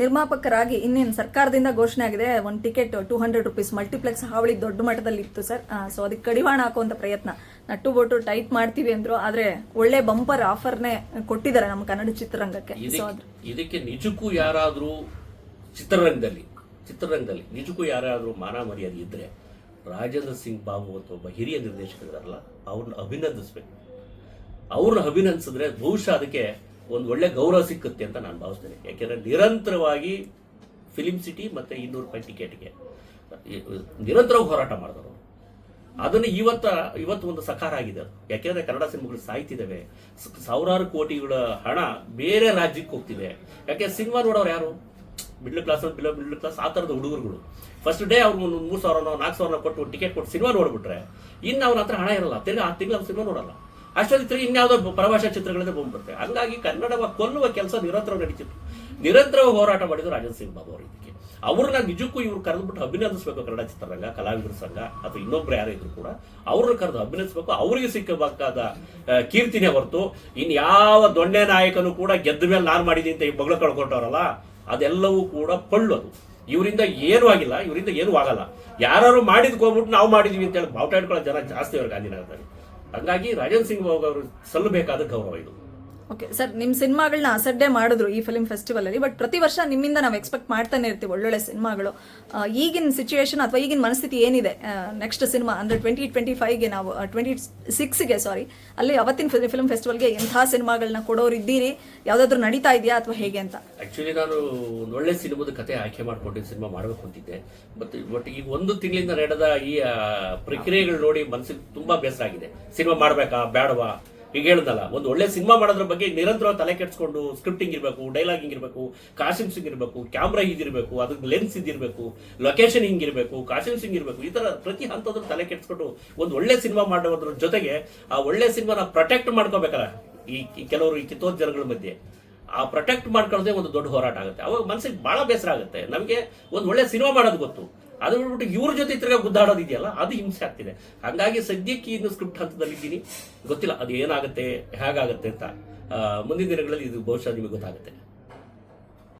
ನಿರ್ಮಾಪಕರಾಗಿ ಇನ್ನೇನು ಸರ್ಕಾರದಿಂದ ಘೋಷಣೆ ಆಗಿದೆ ಒಂದು ticket two hundred rupees multiplex ಹಾವಳಿ ದೊಡ್ಡ ಮಟ್ಟದಲ್ಲಿ ಇತ್ತು ಸರ್. ಸೊ ಅದಕ್ಕೆ ಕಡಿವಾಣ ಹಾಕುವಂಥ ಪ್ರಯತ್ನ. ನಟ್ಟು ಬೋಟು ಟೈಟ್ ಮಾಡ್ತೀವಿ ಅಂದ್ರು ಆದ್ರೆ ಒಳ್ಳೆ ಬಂಪರ್ ಆಫರ್ನೇ ಕೊಟ್ಟಿದ್ದಾರೆ ನಮ್ಮ ಕನ್ನಡ ಚಿತ್ರರಂಗಕ್ಕೆ. ಇದಕ್ಕೆ ನಿಜಕ್ಕೂ ಯಾರಾದರೂ ಚಿತ್ರರಂಗದಲ್ಲಿ ಚಿತ್ರರಂಗದಲ್ಲಿ ನಿಜಕ್ಕೂ ಯಾರಾದರೂ ಮಾನ ಮರ್ಯಾದೆ ಇದ್ರೆ ರಾಜೇಂದ್ರ ಸಿಂಗ್ ಬಾಬು ಅಂತ ಒಬ್ಬ ಹಿರಿಯ ನಿರ್ದೇಶಕರಿದಾರಲ್ಲ ಅವ್ರನ್ನ ಅಭಿನಂದಿಸ್ಬೇಕು. ಅವ್ರನ್ನ ಅಭಿನಂದಿಸಿದ್ರೆ ಬಹುಶಃ ಅದಕ್ಕೆ ಒಂದು ಒಳ್ಳೆ ಗೌರವ ಸಿಕ್ಕುತ್ತೆ ಅಂತ ನಾನು ಭಾವಿಸ್ತೇನೆ. ಯಾಕೆಂದ್ರೆ ನಿರಂತರವಾಗಿ ಫಿಲಿಮ್ ಸಿಟಿ ಮತ್ತೆ ಇನ್ನೂರು ರೂಪಾಯಿ ಟಿಕೆಟ್ಗೆ ನಿರಂತರವಾಗಿ ಹೋರಾಟ ಮಾಡಿದರು ಅದನ್ನು ಇವತ್ತ, ಇವತ್ತು ಒಂದು ಸಕಾರ ಆಗಿದೆ. ಅದು ಯಾಕೆಂದ್ರೆ ಕನ್ನಡ ಸಿನಿಮಾಗಳು ಸಾಯ್ತಿದ್ದಾವೆ. ಸಾವಿರಾರು ಕೋಟಿಗಳ ಹಣ ಬೇರೆ ರಾಜ್ಯಕ್ಕೆ ಹೋಗ್ತಿದೆ. ಯಾಕೆ, ಸಿನಿಮಾ ನೋಡೋರು ಯಾರು? Middle class below middle class ಆ ಥರದ ಹುಡುಗರುಗಳು. ಫಸ್ಟ್ ಡೇ ಅವ್ರು ಒಂದು ಮೂರು ಸಾವಿರನೋ, ನಾಲ್ಕು ಸಾವಿರನೋ ಕೊಟ್ಟು ಟಿಕೆಟ್ ಕೊಟ್ಟು ಸಿನಿಮಾ ನೋಡಿಬಿಟ್ರೆ, ಇನ್ನು ಅವ್ರ ಹತ್ರ ಹಣ ಇರಲ್ಲ. ತಿರ್ಗಿ ಆ ತಿಂಗಳು ಸಿನಿಮಾ ನೋಡಲ್ಲ. ಅಷ್ಟೊಂದು ತಿರುಗಿ ಇನ್ಯಾವುದೋ ಪರಭಾಷಾ ಚಿತ್ರಗಳಿಂದ ಬಂದ್ಬಿಡುತ್ತೆ ಹಂಗಾಗಿ ಕನ್ನಡವ ಕೊಲ್ಲುವ ಕೆಲಸ ನಿರಂತರ ನಡೀತಿತ್ತು. ನಿರಂತರ ಹೋರಾಟ ಮಾಡಿದ್ರು ರಾಜನ್ ಸಿಂಗ್ ಬಾಬು ಅವರು ಇದಕ್ಕೆ. ಅವ್ರನ್ನ ನಿಜಕ್ಕೂ ಇವ್ರು ಕರೆದ್ಬಿಟ್ಟು ಅಭಿನಂದಿಸಬೇಕು ಕನ್ನಡ ಚಿತ್ರರಂಗ, ಕಲಾವಿದರ ಸಂಘ, ಅಥವಾ ಇನ್ನೊಬ್ರು ಯಾರೇ ಇದ್ರು ಕೂಡ ಅವ್ರನ್ನ ಕರೆದು ಅಭಿನಂದಿಸಬೇಕು. ಅವರಿಗೆ ಸಿಕ್ಕಬೇಕಾದ ಕೀರ್ತಿನೇ ಹೊರತು ಇನ್ಯಾವ ದೊಣ್ಣೆ ನಾಯಕನು ಕೂಡ ಗೆದ್ದ ಮೇಲೆ ನಾನು ಮಾಡಿದ್ದೀನಿ ಅಂತ ಈ ಬಗಳು ಕಳ್ಕೊಟ್ಟವ್ರಲ್ಲ ಅದೆಲ್ಲವೂ ಕೂಡ ಪಳ್ಳು ಅದು ಇವರಿಂದ ಏನೂ ಆಗಿಲ್ಲ, ಇವರಿಂದ ಏನೂ ಆಗಲ್ಲ. ಯಾರು ಮಾಡಿದ್ಕೋಗ್ಬಿಟ್ಟು ನಾವು ಮಾಡಿದೀವಿ ಅಂತ ಹೇಳಿ ಬಾವುಟ ಇಟ್ಕೊಳ್ಳೋ ಜನ ಜಾಸ್ತಿ ಅವ್ರಿಗೆ ಗಾಂಧಿನಗರದಲ್ಲಿ. ಹಂಗಾಗಿ ರಾಜನ್ ಸಿಂಗ್ ಅವರು ಸಲ್ಲಬೇಕಾದ ಗೌರವ ಇದು. ಓಕೆ ಸರ್ ನಿಮ್ಮ ಸಿನಿಮಾಗಳನ್ನ ಅಸಡ್ಡೆ ಮಾಡಿದ್ರು ಈ ಫಿಲ್ಮ್ ಫೆಸ್ಟಿವಲ್ ಅಲ್ಲಿ ಬಟ್ ಪ್ರತಿ ವರ್ಷ ನಿಮ್ಮಿಂದ ನಾವು ಎಕ್ಸ್ಪೆಕ್ಟ್ ಮಾಡ್ತಾನೆ ಇರ್ತೀವಿ ಒಳ್ಳೊಳ್ಳೆ ಸಿನಿಮಾಗಳು. ಈಗಿನ ಸಿಚುವೇಶನ್ ಅಥವಾ ಈಗಿನ ಮನಸ್ಥಿತಿ ಏನಿದೆ ನೆಕ್ಸ್ಟ್ ಸಿನಿಮಾ ಅಂದ್ರೆ ಟ್ವೆಂಟಿ ಟ್ವೆಂಟಿ ಫೈವ್ಗೆ ನಾವು ಟ್ವೆಂಟಿ ಸಿಕ್ಸ್ಗೆ ಸಾರಿ ಅಲ್ಲಿ ಅವತ್ತಿನ ಫಿಲ್ಮ್ ಫೆಸ್ಟಿವಲ್ಗೆ ಎಂಥ ಸಿನಿಮಾಗಳನ್ನ ಕೊಡೋರು ಇದ್ದೀರಿ, ಯಾವ್ದಾದ್ರು ನಡೀತಾ ಇದೆಯಾ ಅಥವಾ ಹೇಗೆ ಅಂತ? ಆಕ್ಚುಲಿ ನಾನು ಒಳ್ಳೆ ಸಿನಿಮಾದ ಕತೆ ಆಯ್ಕೆ ಮಾಡ್ಕೊಂಡಿದ್ದು ಸಿನಿಮಾ ಮಾಡಬೇಕು ಅಂತಿದ್ದೆ. ಬಟ್ ಬಟ್ ಈಗ ಒಂದು ತಿಂಗಳಿಂದ ನಡೆದ ಈ ಪ್ರಕ್ರಿಯೆಗಳು ನೋಡಿ ಮನಸ್ಸಿಗೆ ತುಂಬಾ ಬೇಸರ ಆಗಿದೆ. ಸಿನಿಮಾ ಮಾಡ್ಬೇಕಾ, ಬೇಡವಾ? ಈಗ ಹೇಳ್ದಲ್ಲ, ಒಂದು ಒಳ್ಳೆ ಸಿನಿಮಾ ಮಾಡೋದ್ರ ಬಗ್ಗೆ ನಿರಂತರವಾಗಿ ತಲೆ ಕೆಡ್ಸ್ಕೊಂಡು ಸ್ಕ್ರಿಪ್ಟಿಂಗ್ ಇರಬೇಕು ಡೈಲಾಗಿಂಗ್ ಇರಬೇಕು ಕಾಸ್ಟ್ಯೂಮ್ಸಿಂಗ್ ಇರಬೇಕು ಕ್ಯಾಮ್ರಾ ಇದಿರಬೇಕು ಅದಕ್ಕೆ ಲೆನ್ಸ್ ಇದಿರಬೇಕು ಲೊಕೇಶನ್ ಹಿಂಗಿರಬೇಕು ಕಾಸ್ಟ್ಯೂಮ್ಸಿಂಗ್ ಇರಬೇಕು ಈ ಥರ ಪ್ರತಿ ಹಂತದ್ರು ತಲೆ ಕೆಡ್ಸ್ಕೊಂಡು ಒಂದು ಒಳ್ಳೆ ಸಿನಿಮಾ ಮಾಡೋದ್ರ ಜೊತೆಗೆ ಆ ಒಳ್ಳೆ ಸಿನಿಮಾನ ಪ್ರೊಟೆಕ್ಟ್ ಮಾಡ್ಕೋಬೇಕಲ್ಲ, ಈ ಕೆಲವರು ಈ ಕಿತ್ತೋದ್ ಜನಗಳ ಮಧ್ಯೆ. ಆ ಪ್ರೊಟೆಕ್ಟ್ ಮಾಡ್ಕೊಳ್ಳೋದೇ ಒಂದು ದೊಡ್ಡ ಹೋರಾಟ ಆಗುತ್ತೆ. ಅವಾಗ ಮನಸ್ಸಿಗೆ ಬಹಳ ಬೇಸರ ಆಗುತ್ತೆ. ನಮಗೆ ಒಂದು ಒಳ್ಳೆ ಸಿನಿಮಾ ಮಾಡೋದು ಗೊತ್ತು. ಅದು ಬಿಟ್ಬಿಟ್ಟು ಇವ್ರ ಜೊತೆ ತಿರ್ಗಾ ಗುದ್ದಾಡೋದಿದೆಯಲ್ಲ ಅದು ಹಿಂಸೆ ಆಗ್ತಿದೆ. ಹಂಗಾಗಿ ಸದ್ಯಕ್ಕೆ ಇನ್ನು ಸ್ಕ್ರಿಪ್ಟ್ ಹಂತದಲ್ಲಿ ಇದ್ದೀನಿ ಗೊತ್ತಿಲ್ಲ ಅದು ಏನಾಗುತ್ತೆ ಹೇಗಾಗುತ್ತೆ ಅಂತ ಮುಂದಿನ ದಿನಗಳಲ್ಲಿ ಇದು ಬಹುಶಃ ನಿಮಗೆ ಗೊತ್ತಾಗುತ್ತೆ.